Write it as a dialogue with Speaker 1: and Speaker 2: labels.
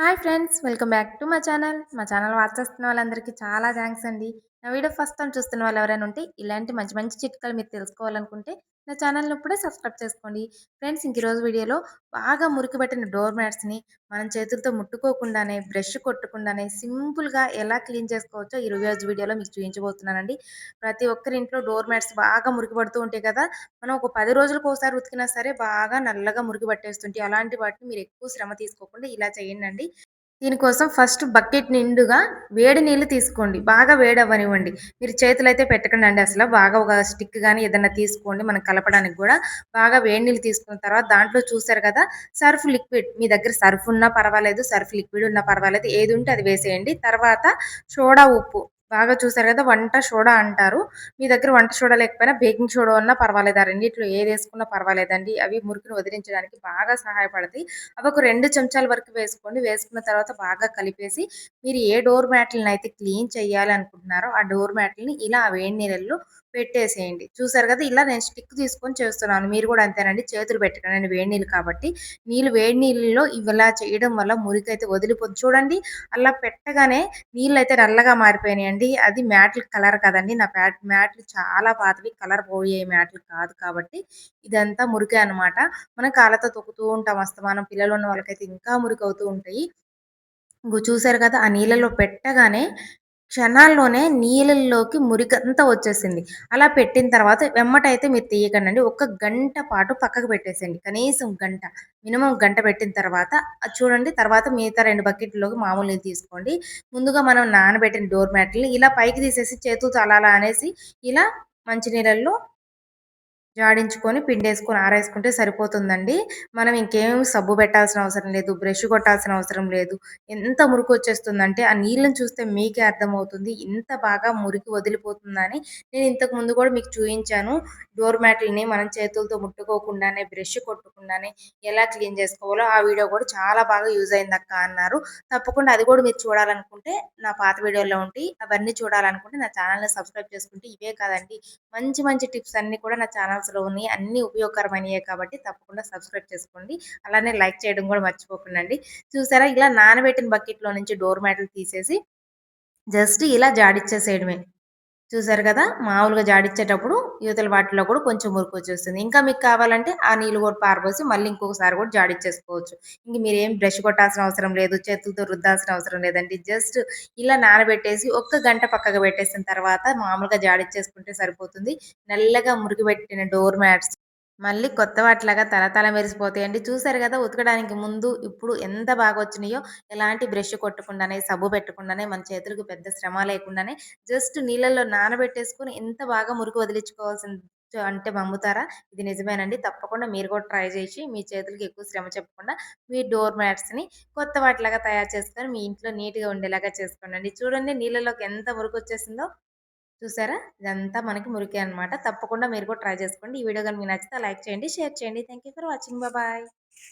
Speaker 1: Hi friends welcome back to మా channel. మా channel watch చేస్తున్న వాళ్ళందరికీ చాలా థ్యాంక్స్ అండి. నా వీడియో ఫస్ట్ టైం చూస్తున్న వాళ్ళు ఎవరైనా ఉంటే ఇలాంటి మంచి మంచి చిట్కాలు మీరు తెలుసుకోవాలనుకుంటే నా ఛానల్ని ఇప్పుడే సబ్స్క్రైబ్ చేసుకోండి. ఫ్రెండ్స్ ఇంక ఈరోజు వీడియోలో బాగా మురికిపెట్టిన డోర్ మ్యాట్స్ని మనం చేతులతో ముట్టుకోకుండానే బ్రష్ కొట్టకుండానే సింపుల్గా ఎలా క్లీన్ చేసుకోవచ్చో ఈ రోజు వీడియోలో మీకు చూపించబోతున్నానండి. ప్రతి ఒక్కరి ఇంట్లో డోర్ మ్యాట్స్ బాగా మురికి పడుతూ ఉంటాయి కదా! మనం ఒక పది రోజులకు ఒకసారి ఉతికినా సరే బాగా నల్లగా మురికి పట్టేస్తుంటాయి అలాంటి వాటిని మీరు ఎక్కువ శ్రమ తీసుకోకుండా ఇలా చేయండి దీనికోసం ఫస్ట్ బకెట్ నిండుగా వేడి నీళ్ళు తీసుకోండి. బాగా వేడి అవ్వనివ్వండి మీరు చేతులు అయితే పెట్టకండి అండి అసలు. బాగా ఒక స్టిక్ కానీ ఏదైనా తీసుకోండి. మనం కలపడానికి కూడా బాగా వేడి నీళ్ళు తీసుకున్న తర్వాత దాంట్లో చూసారు కదా సర్ఫ్ లిక్విడ్. మీ దగ్గర సర్ఫ్ ఉన్నా పర్వాలేదు సర్ఫ్ లిక్విడ్ ఉన్నా పర్వాలేదు. ఏది ఉంటే అది వేసేయండి. తర్వాత సోడా ఉప్పు. బాగా చూసారు కదా వంట సోడా అంటారు. మీ దగ్గర వంట సోడా లేకపోయినా బేకింగ్ సోడా ఉన్నా పర్వాలేదు ఆ రెండింటిలో ఏది వేసుకున్నా పర్వాలేదండి. అవి మురికిని వదిలించడానికి బాగా సహాయపడతాయి. అవి ఒక రెండు చెంచాల వరకు వేసుకోండి. వేసుకున్న తర్వాత బాగా కలిపేసి మీరు ఏ డోర్ మ్యాట్లను అయితే క్లీన్ చేయాలి అనుకుంటున్నారో ఆ డోర్ మ్యాట్లని ఇలా వేడి నీళ్ళల్లో పెట్టేసేయండి. చూసారు కదా ఇలా నేను స్టిక్ తీసుకొని చేస్తున్నాను. మీరు కూడా అంతేనండి చేతులు పెట్టకండి. వేడి నీళ్ళు కాబట్టి నీళ్ళు వేడి నీళ్ళలో ఇలా చేయడం వల్ల మురికి అయితే వదిలిపోతుంది చూడండి అలా పెట్టగానే నీళ్ళు అయితే నల్లగా మారిపోయినాయండి. అది మ్యాట్లు కలర్ కదండి. నా ప్యాట్ మ్యాట్లు చాలా పాతవి. కలర్ పోయే మ్యాట్లు కాదు కాబట్టి ఇదంతా మురికే అనమాట మనం కాళ్ళతో తొక్కుతూ ఉంటాం అస్తమానం. పిల్లలు ఉన్న వాళ్ళకైతే ఇంకా మురికి అవుతూ ఉంటాయి చూసారు కదా! ఆ నీళ్ళలో పెట్టగానే క్షణాల్లోనే నీళ్ళల్లోకి మురికంతా వచ్చేసింది. అలా పెట్టిన తర్వాత వెమ్మటైతే మీరు తీయకండి ఒక గంట పాటు పక్కకు పెట్టేసేయండి. కనీసం గంట మినిమం గంట పెట్టిన తర్వాత చూడండి తర్వాత మిగతా రెండు బకెట్లోకి మామూలు నీళ్ళు తీసుకోండి. ముందుగా మనం నానబెట్టిన డోర్ మ్యాట్ని ఇలా పైకి తీసేసి చేతులు అలా అనేసి ఇలా మంచినీళ్ళల్లో జాడించుకొని పిండేసుకొని ఆరేసుకుంటే సరిపోతుందండి. మనం ఇంకేం సబ్బు పెట్టాల్సిన అవసరం లేదు బ్రష్ కొట్టాల్సిన అవసరం లేదు. ఎంత మురికి వచ్చేస్తుందంటే ఆ నీళ్ళని చూస్తే మీకే అర్థమవుతుంది. ఇంత బాగా మురికి వదిలిపోతుందని నేను ఇంతకు ముందు కూడా మీకు చూపించాను డోర్ మ్యాట్లని మనం చేతులతో ముట్టుకోకుండానే బ్రష్ కొట్టకుండానే ఎలా క్లీన్ చేసుకోవాలో ఆ వీడియో కూడా చాలా బాగా యూజ్ అయింది అక్క అన్నారు. తప్పకుండా అది కూడా మీరు చూడాలనుకుంటే నా పాత వీడియోలో ఉండి అవన్నీ చూడాలనుకుంటే నా ఛానల్ని సబ్స్క్రైబ్ చేసుకుంటే ఇవే కాదండి. మంచి మంచి టిప్స్ అన్నీ కూడా నా ఛానల్ ఛానల్స్లోని అన్ని ఉపయోగకరమైనవి కాబట్టి తప్పకుండా సబ్స్క్రైబ్ చేసుకోండి. అలానే లైక్ చేయడం కూడా మర్చిపోకండి చూసారా? ఇలా నానబెట్టిన బకెట్లో నుంచి డోర్ మ్యాట్లు తీసేసి జస్ట్ ఇలా జాడిచ్చేసేయడమే. చూసారు కదా? మామూలుగా జాడిచ్చేటప్పుడు యువతల వాటిలో కూడా కొంచెం మురికి వచ్చేస్తుంది. ఇంకా మీకు కావాలంటే ఆ నీళ్ళు కూడా పారబోసి మళ్ళీ ఇంకొకసారి కూడా జాడిచ్చేసుకోవచ్చు. ఇంక మీరేం బ్రష్ కొట్టాల్సిన అవసరం లేదు చేతులతో రుద్దాల్సిన అవసరం లేదండి. జస్ట్ ఇలా నానబెట్టేసి ఒక్క గంట పక్కగా పెట్టేసిన తర్వాత మామూలుగా జాడిచ్చేసుకుంటే సరిపోతుంది. నల్లగా మురికి పెట్టిన డోర్ మ్యాట్స్ మళ్ళీ కొత్త వాటిలాగా తలతల మెరిసిపోతాయండి. చూసారు కదా ఉతకడానికి ముందు ఇప్పుడు ఎంత బాగా వచ్చినాయో ఎలాంటి బ్రష్ కొట్టకుండానే సబ్బు పెట్టకుండానే మన చేతులకు పెద్ద శ్రమ లేకుండానే జస్ట్ నీళ్ళల్లో నానబెట్టేసుకుని ఎంత బాగా మురికి వదిలించుకోవాల్సిన అంటే మమ్ముతారా ఇది నిజమేనండి. తప్పకుండా మీరు కూడా ట్రై చేసి మీ చేతులకి ఎక్కువ శ్రమ చెప్పకుండా మీ డోర్ మ్యాట్స్ని కొత్త వాటిలాగా తయారు చేసుకొని మీ ఇంట్లో నీట్గా ఉండేలాగా చేసుకోండి. చూడండి నీళ్ళలోకి ఎంత మురికి వచ్చేసిందో. చూసారా? ఇదంతా మనకి మురికే అనమాట తప్పకుండా మీరు కూడా ట్రై చేసుకోండి. ఈ వీడియో కానీ మీకు నచ్చితే లైక్ చేయండి షేర్ చేయండి. Thank for watching. బాయ్.